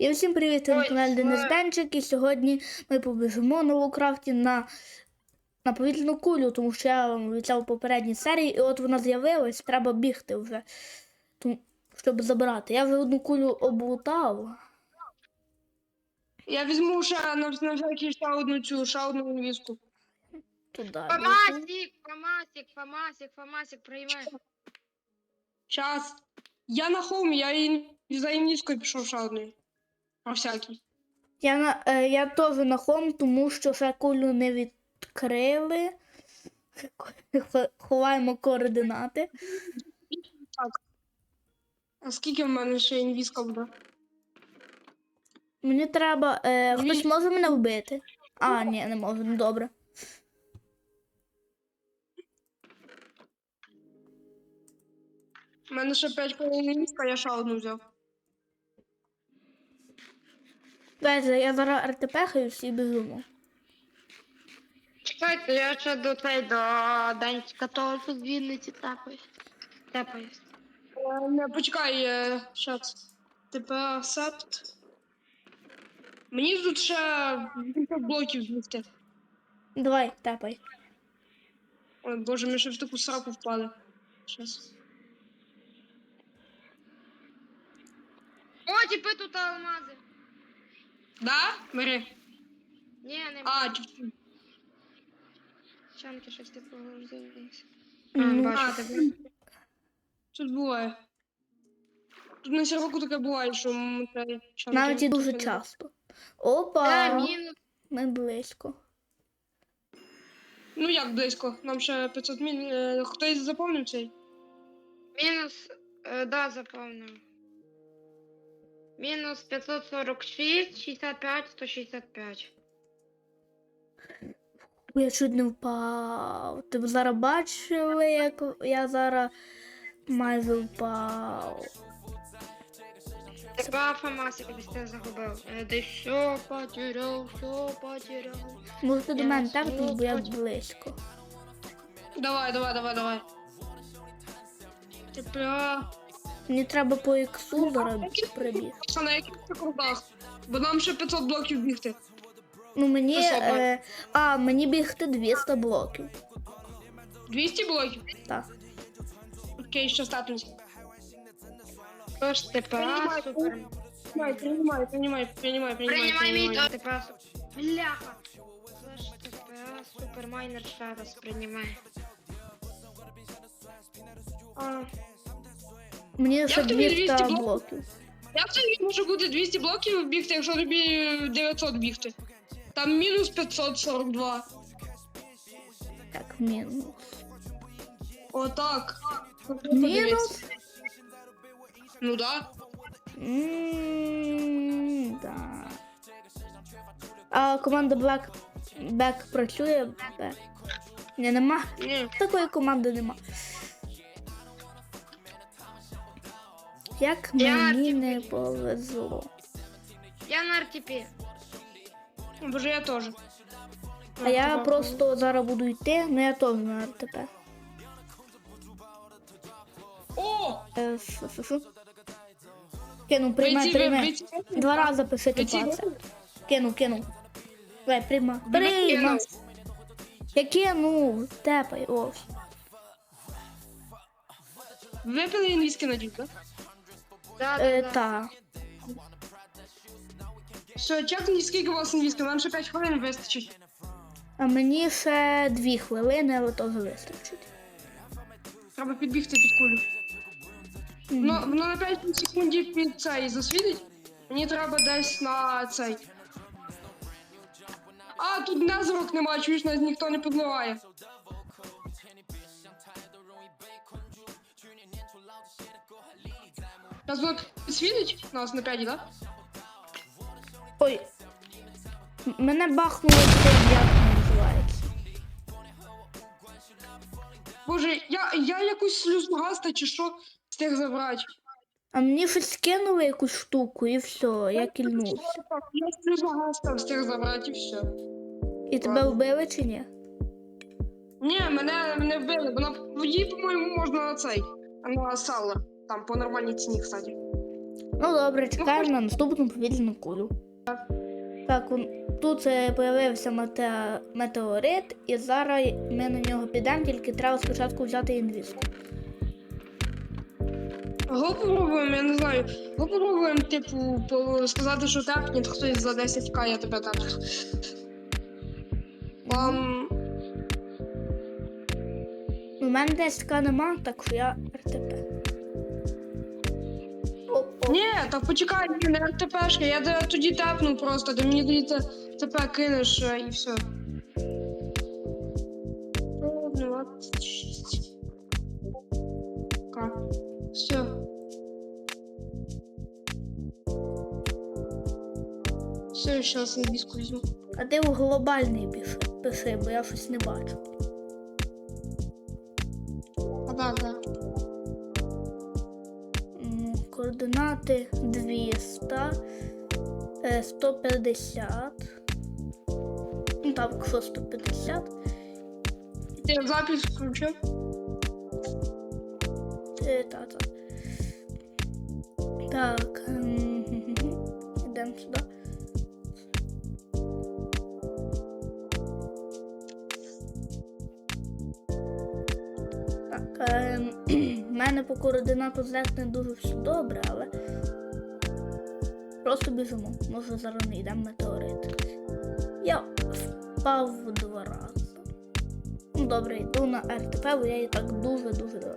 І всім привіт, на каналі Денис Денчик. І сьогодні ми побіжимо на Лукрафті на, на повітряну кулю, тому що я вам обіцяв в попередній серії, і от вона з'явилась, треба бігти вже, тому, щоб забирати. Я вже одну кулю облутав. Я візьму ще на, на всякий ще одну цю, ще одну інвізку. Туди. Фомасик, Фомасик, Фомасик, Фомасик, прийми. Щас. Я на хоумі, я і за інвізкою пішов ще одною. Про всякий. Я, на, е, я теж на хом, тому що ще кулю не відкрили. Ховаємо координати. А скільки в мене ще інвізка буде? Мені треба. Е, хтось може мене вбити? А, ні, не може, ну добре. У мене ще 5 хвилин інвізка, я ще одну взяв. Дайте, я зараз РТП і біжимо. Чекайте, я ще до цей до Данчика того, що з Вінниці тапаюсь. Тапаюсь. Е, Не, почекай, е, щас. Тепер септ. Мені тут ще 8 блоків збігти. Давай, тепай. Ой, боже, ми ще в таку сраку впали. Щас. О, типи тут алмази. Да? Бери. Ні, не А, типу. Чанки щось типу розуміється. Ну, бачу а, тебе. Тут буває. Тут на сірку таке буває, що м, це чанки Навіть і дуже часто. Та, Опа! мінус. Ми близько. Ну як близько? Нам ще 500 міль. е, Хтось заповнив цей? Мінус, е, да, заповнив. Мінус 546, 65, 165. Ой, Я чуть не впав. Ти б зараз бачили, як я зараз майже впав. Тебе Фомасик десь ти загубив. Е, Десь все потеряв, все потеряв. Можете до мене тепнути, бо я близько. Давай, давай, давай, давай. Тепер. Мені треба по іксу зараз прибіг. А на яких ти крутах? Бо нам ще 500 блоків бігти. Ну мені. Е, а, мені бігти 200 блоків. 200 блоків? Так. Окей, що статус. Тож тепер супер. Принимай, принимай, принимай, принимай, принимай. Мій то. Тепер Бляха. Супермайнер ще раз. А, Мені ще 200 200 блоків? Як це може бути 200 блоків бігти, якщо тобі 900 бігти? Там мінус 542. Так, мінус. Отак. Мінус? Ну да. М, Да. А команда Black Back працює? Back. Ні, нема. Ні. Такої команди нема. Як Я мені не повезло. Я на РТП. Боже, я теж. А я просто зараз буду йти, ну я теж на РТП. О! Е, фу- фу- фу. Кину, приймай. вийти. Два рази пиши тупаться. Кину, кину. Давай, Приймай. кину. Я кину. Тепай, ось. Випили інвізки на дівка. Да, да, да. та. Все, чекніть, скільки у вас інвізки, нам ще 5 хвилин вистачить. А мені ще дві хвилини, але теж вистачить. Треба підбігти під кулю. Мгм. Ну, на 5 секундів під цей засвітить. Мені треба десь на цей. А, тут незрок немає, чуєш, нас ніхто не підливає. Нас воно підсвітить? Нас на 5, так? Ой. М- Мене бахнуло цей, як воно називається. Боже, я, я якусь сльозу гаста чи що встиг забрати. А мені щось скинули якусь штуку і все, я кільнувся. Я сльозу гаста встиг забрати і все. І тебе вбили чи ні? Ні, мене не вбили, бо на воді, по-моєму, можна на цей. На сало. Там по нормальній ціні, кстати. Ну добре, чекаємо на наступну повітряну кулю. Так, он- тут е, появився мете- метеорит, і зараз ми на нього підемо, тільки треба спочатку взяти інвізку. Попробуємо, я не знаю. Попробуємо, типу, сказати, що тепніть хтось за 10к, я тебе тепну. Вам. У мене десь така нема, так що я Ні, так почекай, ні, не РТПшка, я тебе тоді тепну просто, ти мені тоді те- ТП кинеш е, і все. О, 26. К. Все. Все, сейчас англійську візьму. А ти у глобальний пиши, пиши, бо я щось не бачу. 200, 200, 150. Ну там якщо 150. Я запись включив. Е, так, так. Так. Ідемо сюди. Так, ем, в мене по координату Z не дуже все добре, але просто біжимо. Може зараз не йдемо метеорит. Я впав два рази. Ну добре, йду на РТП, бо я і так дуже-дуже.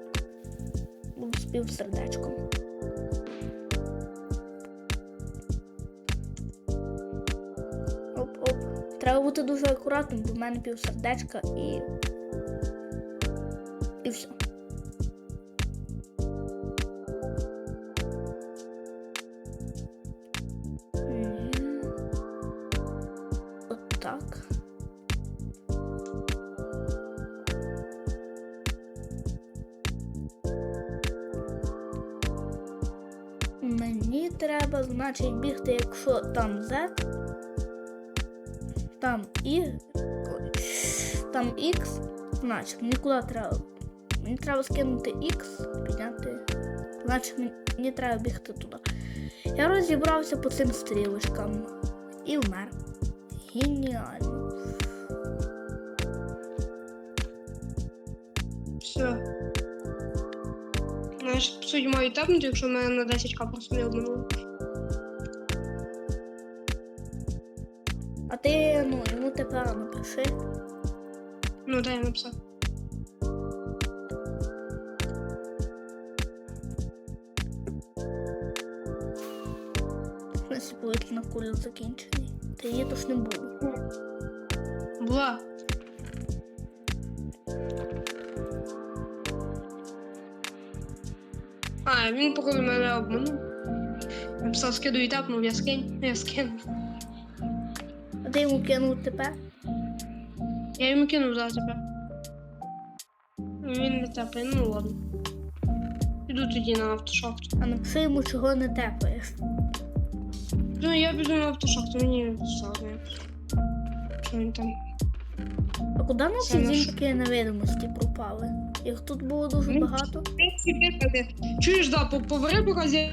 Буду спів сердечком. Оп-оп. Треба бути дуже акуратним, бо в мене пів сердечка і. І так. Мені треба, значить, бігти, якщо там Z, там І, там X, значить, мені куди треба? Мені треба скинути X, підняти. Значить, мені треба бігти туди. Я розібрався по цим стрілочкам і вмер. Геніально. Все. Знаєш, суті, маю тепнути, якщо мене на 10к просто не обманули. А ти, ну, йому тепер напиши. Ну, дай я написав. Якщо повітряна куля закінчений. Та її то ж не було. Була. А, він, походу, мене обманув. Написав, скидую тапнув, я скинь, я скинув. А ти йому кинув тепер? Я йому кинув за тебе. Він не тапає, ну ладно. Піду тоді на автошахту. А напиши йому, чого не тепаєш. Ну, я піду на автошахту, мені все одно. Що він там? А куди наші Це наш- зіньки невидимості пропали? Їх тут було дуже Ну, багато. Чуєш, да, по- побери поки зі-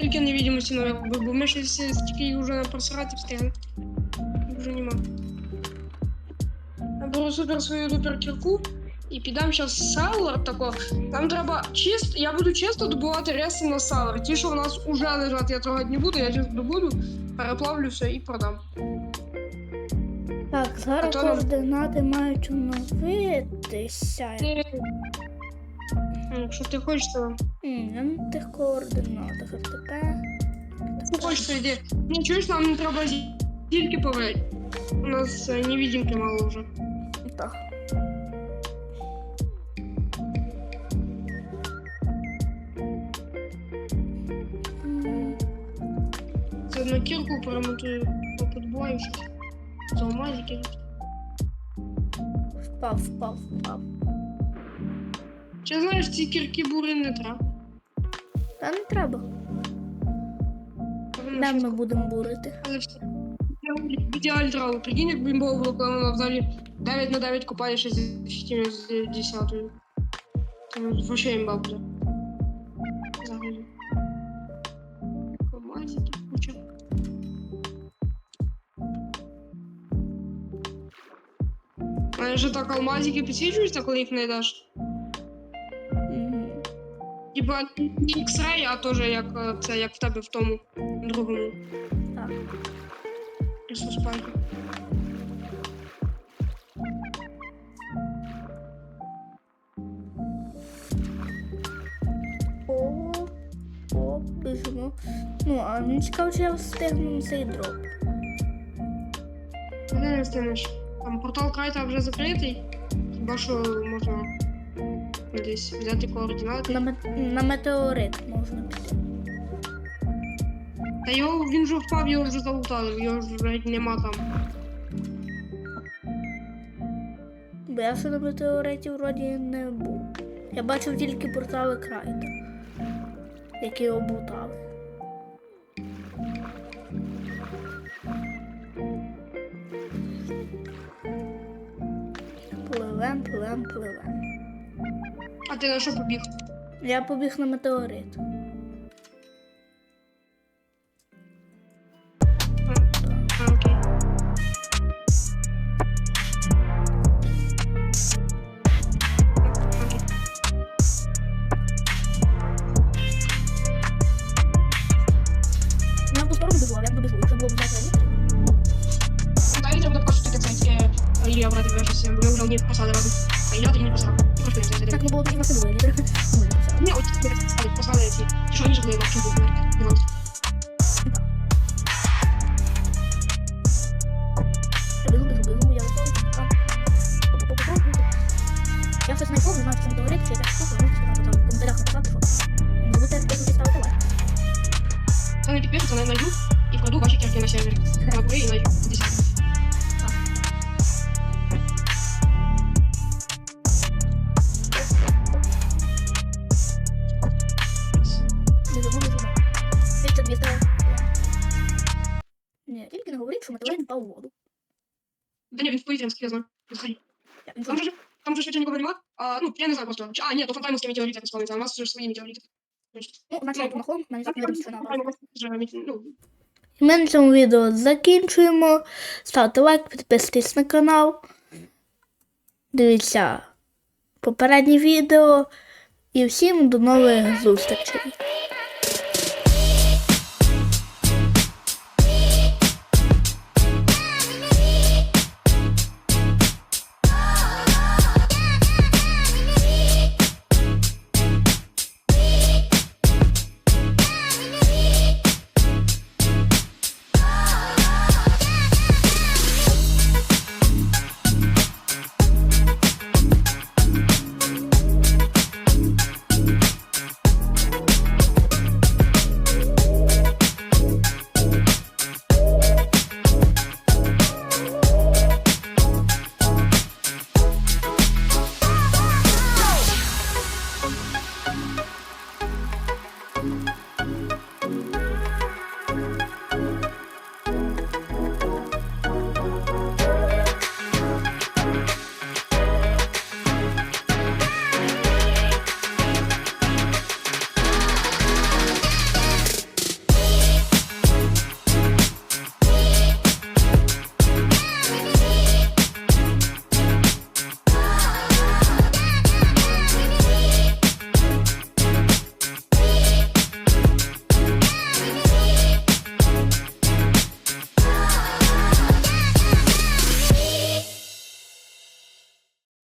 тільки невидимості наверх, бо бо ми щось стільки вже на просрати встигли. Вже нема. Я беру супер свою дупер кірку і підам зараз селер тако. Там треба чисто, я буду чисто добувати реси на селер. Ті, що в нас уже лежать, я трогати не буду, я чисто добуду, переплавлю все і продам. Так, зараз нам- координати мають оновитися. Ти... Ну, Якщо ти хочеш, то М, Я на тих координатах. А тепер. Якщо хочеш, то йди. Не чуєш, нам не треба зі- тільки поверить. У нас е, невидимки мало вже. Так. На кірку поремонтую поподбою щось. За алмазики. Впав, впав, впав. Чи знаєш, ці кірки бури не треба. Та не треба. Де ми будемо бурити? Але все. В треба. Прикинь, як бімбово було, коли вона взагалі 9 на 9 копає ще з 10. Це вообще імба буде. Вони ж так алмазики підсвічуються, коли їх знайдеш. Мгм. Типа не X-Ray, а теж як е, це як в тебе в тому другому. Так. О, біжимо. Ну, а мені цікаво, чи я встигну цей дроп. Не встигнеш. Там портал крайта вже закритий. Хіба що можна десь взяти координати. На, мет- на метеорит можна піти. Та його він вже впав, його вже залутали, його вже нема там. Бо я ще на метеориті вроді не був. Я бачив тільки портали Крайта, які облутали. Пливем, пливем, пливем. А ти на що побіг? Я побіг на метеорит. А, окей. Окей. Я по сторону біжу, а як добіжу, якщо було б взяти таке Ілля брати в щось, бо ми вже одні посади разом. А Ілля тоді не. Просто не це Так, ну було б і на себе лідер. Ні, от ті посади, посади ці. Ті, що раніше були важкі були. Нюанс. Біжу, біжу, біжу, я. Так. Я знайшов, не знаю, метеорит, чи якась штука, можете сказати там в коментарях написати, що. Не підписатися, ставити лайк. Це не підпишуться, не найду і вкладу ваші кірки на сервері. Там же, там же швидше нікого нема. А, ну, я не знаю просто. А, ні, то фантаймовські метеорити так спавниться, а у нас вже свої метеорити. Ну, на на Ми на цьому відео закінчуємо. Ставте лайк, підписуйтесь на канал. Дивіться попередні відео. І всім до нових зустрічей.